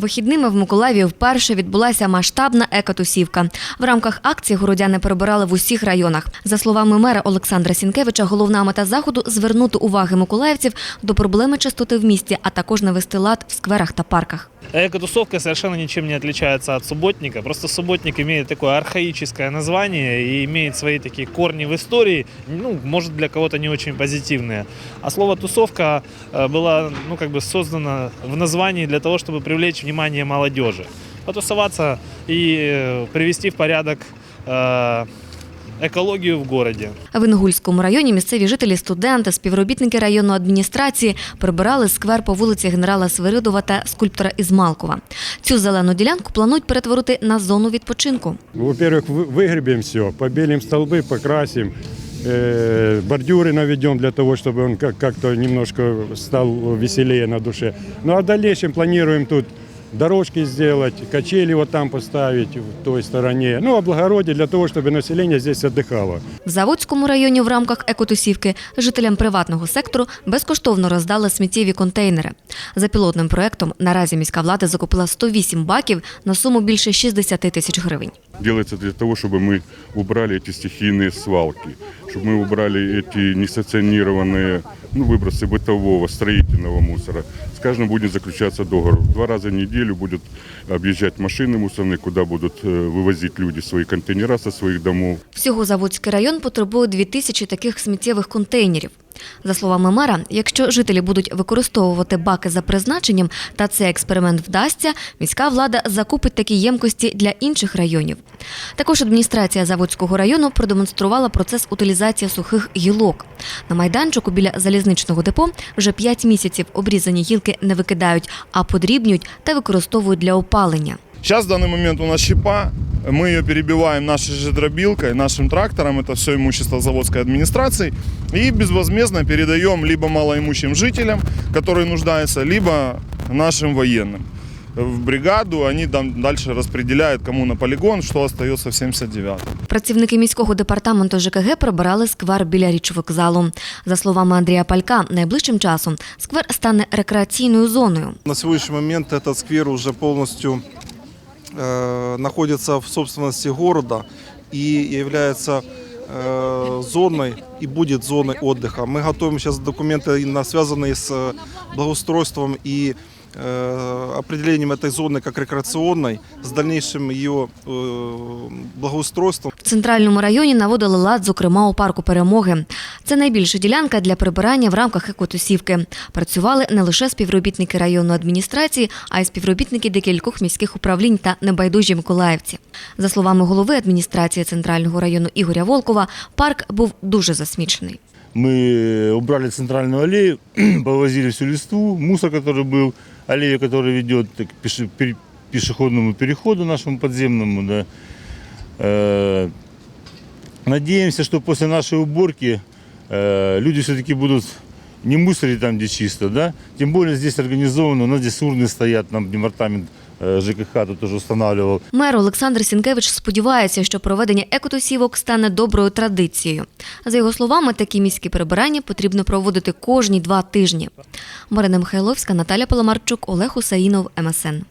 Вихідними в Миколаєві вперше відбулася масштабна екотусівка. В рамках акції городяни прибирали в усіх районах. За словами мера Олександра Сінкевича, головна мета заходу звернути уваги миколаївців до проблеми чистоти в місті, а також навести лад в скверах та парках. Эко-тусовка совершенно ничем не отличается от субботника. Просто субботник имеет такое архаическое название и имеет свои такие корни в истории, ну, может, для кого-то не очень позитивные. А слово «тусовка» э, было, ну, как бы создано в названии для того, чтобы привлечь внимание молодежи. Потусоваться и э, привести в порядок э, экологию в городе. В Інгульському районі місцеві жителі, студенти, співробітники районної адміністрації прибирали сквер по вулиці генерала Свиридова та скульптора Ізмалкова. Цю зелену ділянку планують перетворити на зону відпочинку. Во-первых, вы- выгребем все, побелим столбы, покрасим, э, бордюры наведем для того, чтобы он как- как-то немножко стал веселее на душе. Ну а в дальнейшем планируем тут дорожки сделать, качели вот там поставить в той стороне. Ну, облагородить для того, чтобы население здесь отдыхало. В Заводському районі в рамках екотусівки жителям приватного сектору безкоштовно роздали сміттєві контейнери. За пілотним проектом наразі міська влада закупила 108 баків на суму більше 60 тисяч гривень. делается для того, чтобы мы убрали эти стихийные свалки, чтобы мы убрали эти несанкционированные ну, выбросы бытового, строительного мусора. С каждым будет заключаться договор. Два раза в неделю будут объезжать машины мусорные, куда будут э, вывозить люди свои контейнера со своих домов. Всього Заводський район потребує 2 тисячі таких сміттєвих контейнерів. За словами мера, якщо жителі будуть використовувати баки за призначенням та цей експеримент вдасться, міська влада закупить такі ємкості для інших районів. Також адміністрація Заводського району продемонструвала процес утилізації сухих гілок. На майданчику біля залізничного депо вже 5 місяців обрізані гілки не викидають, а подрібнюють та використовують для опалення. Сейчас в данный момент у нас щепа, мы ее перебиваем нашей же дробилкой, нашим трактором, это все имущество заводской администрации, и безвозмездно передаем либо малоимущим жителям, которые нуждаются, либо нашим военным. В бригаду они там дальше распределяют, кому на полигон, что остается в 79-м. Працівники міського департаменту ЖКГ прибирали сквер біля річвокзалу. За словами Андрія Палька, найближчим часом сквер стане рекреаційною зоною. На сегодняшний момент этот сквер уже полностью э, находится в собственности города и является э, зоной и будет зоной отдыха. Мы готовим сейчас документы, именно связанные с э, благоустройством и э, определением этой зоны как рекреационной, с дальнейшим ее э, благоустройством. В центральному районі наводили лад, зокрема у парку перемоги. Це найбільша ділянка для прибирання в рамках екотусівки. Працювали не лише співробітники районної адміністрації, а й співробітники декількох міських управлінь та небайдужі миколаївці. За словами голови адміністрації центрального району Ігоря Волкова, парк був дуже засмічений. Мы убрали центральную аллею, повозили всю листву, мусор, который был, аллею, которая ведет к пеше- пер- пешеходному переходу нашему подземному. Да. Э, Надеемся, что после нашей уборки э, люди все-таки будут не мусорить там, где чисто, да. Тем более здесь организовано, у нас здесь урны стоят, нам департамент э, ЖКХ тут уже устанавливал. Мер Олександр Сінкевич сподівається, що проведення екотусівок стане доброю традицією. За його словами, такі міські прибирання потрібно проводити кожні два тижні. Марина Михайловська, Наталя Паламарчук, Олег Усаїнов, МСН.